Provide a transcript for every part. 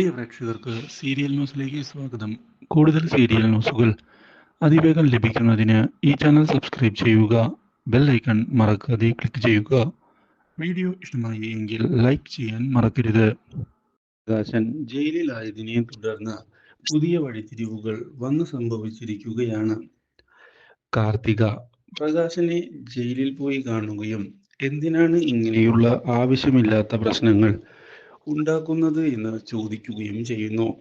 പ്രിയ പ്രേക്ഷകർക്ക് സീരിയൽ ന്യൂസിലേക്ക് സ്വാഗതം. കൂടുതൽ സീരിയൽ ന്യൂസുകൾ അതിവേഗം ലഭിക്കുന്നതിന് ഈ ചാനൽ സബ്സ്ക്രൈബ് ചെയ്യുക ബെൽ ഐക്കൺ മറക്കാതെ ക്ലിക്ക് ചെയ്യുക. വീഡിയോ ഇഷ്ടമായി എങ്കിൽ ലൈക്ക് ചെയ്യാൻ മറക്കരുത്. പ്രകാശൻ ജയിലിലായതിനെ തുടർന്ന് പുതിയ വഴിത്തിരിവുകൾ വന്നു സംഭവിച്ചിരിക്കുകയാണ്. കാർത്തിക പ്രകാശനെ ജയിലിൽ പോയി കാണുകയും എന്തിനാണ് ഇങ്ങനെയുള്ള ആവശ്യമില്ലാത്ത പ്രശ്നങ്ങൾ ഉണ്ടാക്കുന്നത് എന്ന് ചോദിക്കുകയും ചെയ്യുന്നു.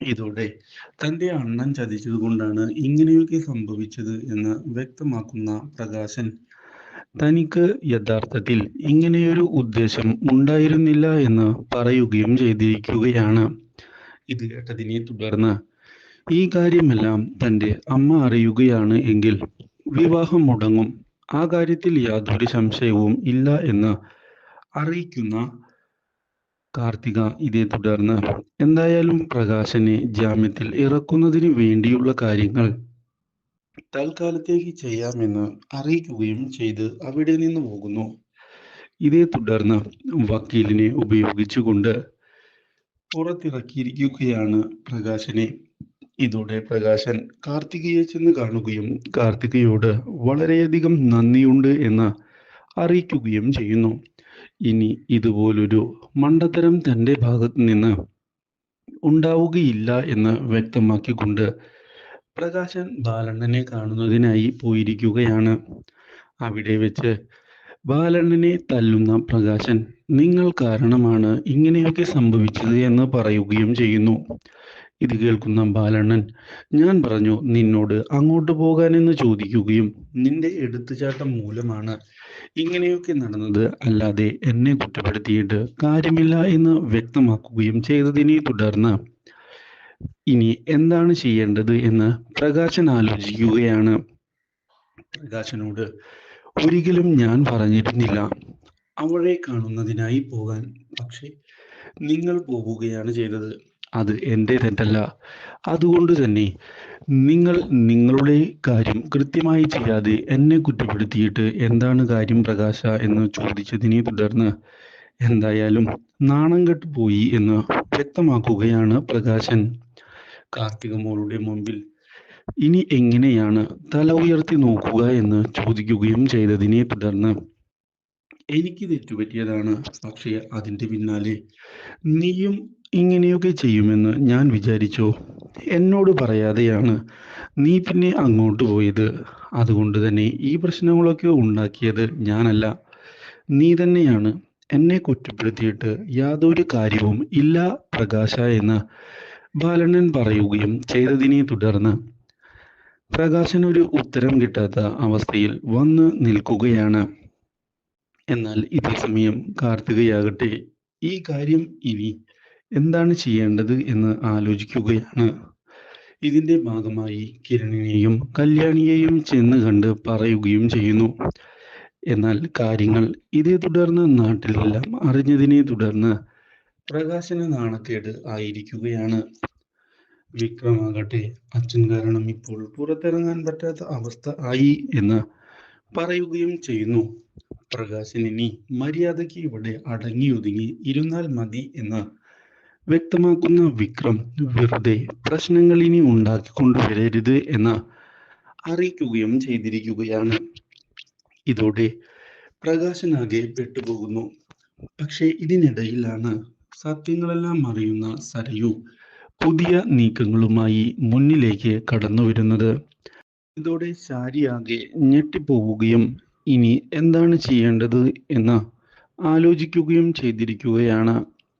ഇതോടെ തന്റെ അണ്ണൻ ചതിച്ചത് കൊണ്ടാണ് ഇങ്ങനെയൊക്കെ സംഭവിച്ചത് എന്ന് വ്യക്തമാക്കുന്ന പ്രകാശൻ. തനിക്ക് യഥാർത്ഥത്തിൽ ഇങ്ങനെയൊരു ഉദ്ദേശം ഉണ്ടായിരുന്നില്ല എന്ന് പറയുകയും ചെയ്തിരിക്കുകയാണ്. ഇത് കേട്ടതിനെ തുടർന്ന് ഈ കാര്യമെല്ലാം തന്റെ അമ്മ അറിയുകയാണ് എങ്കിൽ വിവാഹം മുടങ്ങും. ആ കാര്യത്തിൽ യാതൊരു സംശയവും ഇല്ല എന്ന് അറിയിക്കുന്ന കാർത്തിക ഇതേ തുടർന്ന്. എന്തായാലും പ്രകാശനെ ജാമ്യത്തിൽ ഇറക്കുന്നതിന് വേണ്ടിയുള്ള കാര്യങ്ങൾ തൽക്കാലത്തേക്ക് ചെയ്യാമെന്ന് അറിയിക്കുകയും ചെയ്ത് അവിടെ നിന്ന് പോകുന്നു. ഇതേ തുടർന്ന് വക്കീലിനെ ഉപയോഗിച്ചുകൊണ്ട് പുറത്തിറക്കിയിരിക്കുകയാണ് പ്രകാശനെ. ഇതോടെ പ്രകാശൻ കാർത്തികയെ ചെന്ന് കാണുകയും കാർത്തികയോട് വളരെയധികം നന്ദിയുണ്ട് എന്ന് അറിയിക്കുകയും ചെയ്യുന്നു. ഇനി ഇതുപോലൊരു മണ്ടത്തരം തന്റെ ഭാഗത്ത് നിന്ന് ഉണ്ടാവുകയില്ല എന്ന് വ്യക്തമാക്കിക്കൊണ്ട് പ്രകാശൻ ബാലണ്ണനെ കാണുന്നതിനായി പോയിരിക്കുകയാണ്. അവിടെ വെച്ച് ബാലണ്ണനെ തല്ലുന്ന പ്രകാശൻ നിങ്ങൾ കാരണമാണ് ഇങ്ങനെയൊക്കെ സംഭവിച്ചത് എന്ന് പറയുകയും ചെയ്യുന്നു. ഇത് കേൾക്കുന്ന ബാലണ്ണൻ ഞാൻ പറഞ്ഞു നിന്നോട് അങ്ങോട്ട് പോകാനെന്ന് ചോദിക്കുകയും നിന്റെ എടുത്തുചാട്ടം മൂലമാണ് ഇങ്ങനെയൊക്കെ നടന്നത്. അല്ലാതെ എന്നെ കുറ്റപ്പെടുത്തിയിട്ട് കാര്യമില്ല എന്ന് വ്യക്തമാക്കുകയും ചെയ്തതിനെ തുടർന്ന് ഇനി എന്താണ് ചെയ്യേണ്ടത് എന്ന് പ്രകാശൻ ആലോചിക്കുകയാണ്. പ്രകാശനോട് ഒരിക്കലും ഞാൻ പറഞ്ഞിരുന്നില്ല. അവളെ കാണുന്നതിനായി പോകാൻ. പക്ഷേ നിങ്ങൾ പോവുകയാണ് ചെയ്തത്. അത് എന്റെ തെറ്റല്ല. അതുകൊണ്ട് തന്നെ നിങ്ങൾ നിങ്ങളുടെ കാര്യം കൃത്യമായി ചെയ്യാതെ എന്നെ കുറ്റപ്പെടുത്തിയിട്ട് എന്താണ് കാര്യം പ്രകാശ എന്ന് ചോദിച്ചതിനെ തുടർന്ന് എന്തായാലും നാണം കെട്ട് പോയി എന്ന് വ്യക്തമാക്കുകയാണ് പ്രകാശൻ. കാർത്തിക മോളുടെ മുമ്പിൽ ഇനി എങ്ങനെയാണ് തല ഉയർത്തി നോക്കുക എന്ന് ചോദിക്കുകയും ചെയ്തതിനെ തുടർന്ന് എനിക്ക് തെറ്റുപറ്റിയതാണ്. പക്ഷേ അതിന്റെ പിന്നാലെ നീയും ഇങ്ങനെയൊക്കെ ചെയ്യുമെന്ന് ഞാൻ വിചാരിച്ചോ. എന്നോട് പറയാതെയാണ് നീ പിന്നെ അങ്ങോട്ട് പോയത്. അതുകൊണ്ട് തന്നെ ഈ പ്രശ്നങ്ങളൊക്കെ ഉണ്ടാക്കിയത് ഞാനല്ല. നീ തന്നെയാണ് എന്നെ കുറ്റപ്പെടുത്തിയിട്ട് യാതൊരു കാര്യവും ഇല്ല പ്രകാശ എന്ന് ബാലണ്ണൻ പറയുകയും ചെയ്തതിനെ തുടർന്ന് പ്രകാശനൊരു ഉത്തരം കിട്ടാത്ത അവസ്ഥയിൽ വന്ന് നിൽക്കുകയാണ്. എന്നാൽ ഇതേ സമയം കാർത്തികയാകട്ടെ ഈ കാര്യം ഇനി എന്താണ് ചെയ്യേണ്ടത് എന്ന് ആലോചിക്കുകയാണ്. ഇതിന്റെ ഭാഗമായി കിരണിനെയും കല്യാണിയെയും ചെന്ന് കണ്ട് പറയുകയും ചെയ്യുന്നു. എന്നാൽ കാര്യങ്ങൾ ഇതേ തുടർന്ന് നാട്ടിലെല്ലാം അറിഞ്ഞതിനെ തുടർന്ന് പ്രകാശന നാണക്കേട് ആയിരിക്കുകയാണ്. വിക്രമാകട്ടെ അച്ഛൻ കാരണം ഇപ്പോൾ പുറത്തിറങ്ങാൻ പറ്റാത്ത അവസ്ഥ ആയി എന്ന് പറയുകയും ചെയ്യുന്നു. പ്രകാശൻ ഇനി മര്യാദയ്ക്ക് ഇവിടെ അടങ്ങി ഒതുങ്ങി ഇരുന്നാൽ മതി എന്ന് വ്യക്തമാക്കുന്ന വിക്രം വെറുതെ പ്രശ്നങ്ങൾ ഇനി ഉണ്ടാക്കിക്കൊണ്ടുവരരുത് എന്ന് അറിയിക്കുകയും ചെയ്തിരിക്കുകയാണ്. ഇതോടെ പ്രകാശനാകെ പെട്ടുപോകുന്നു. പക്ഷേ ഇതിനിടയിലാണ് സത്യങ്ങളെല്ലാം അറിയുന്ന സരയു പുതിയ നീക്കങ്ങളുമായി മുന്നിലേക്ക് കടന്നു വരുന്നത്. ഇതോടെ ശാരിയാകെ ഞെട്ടിപ്പോവുകയും ഇനി എന്താണ് ചെയ്യേണ്ടത് എന്ന് ആലോചിക്കുകയും ചെയ്തിരിക്കുകയാണ്.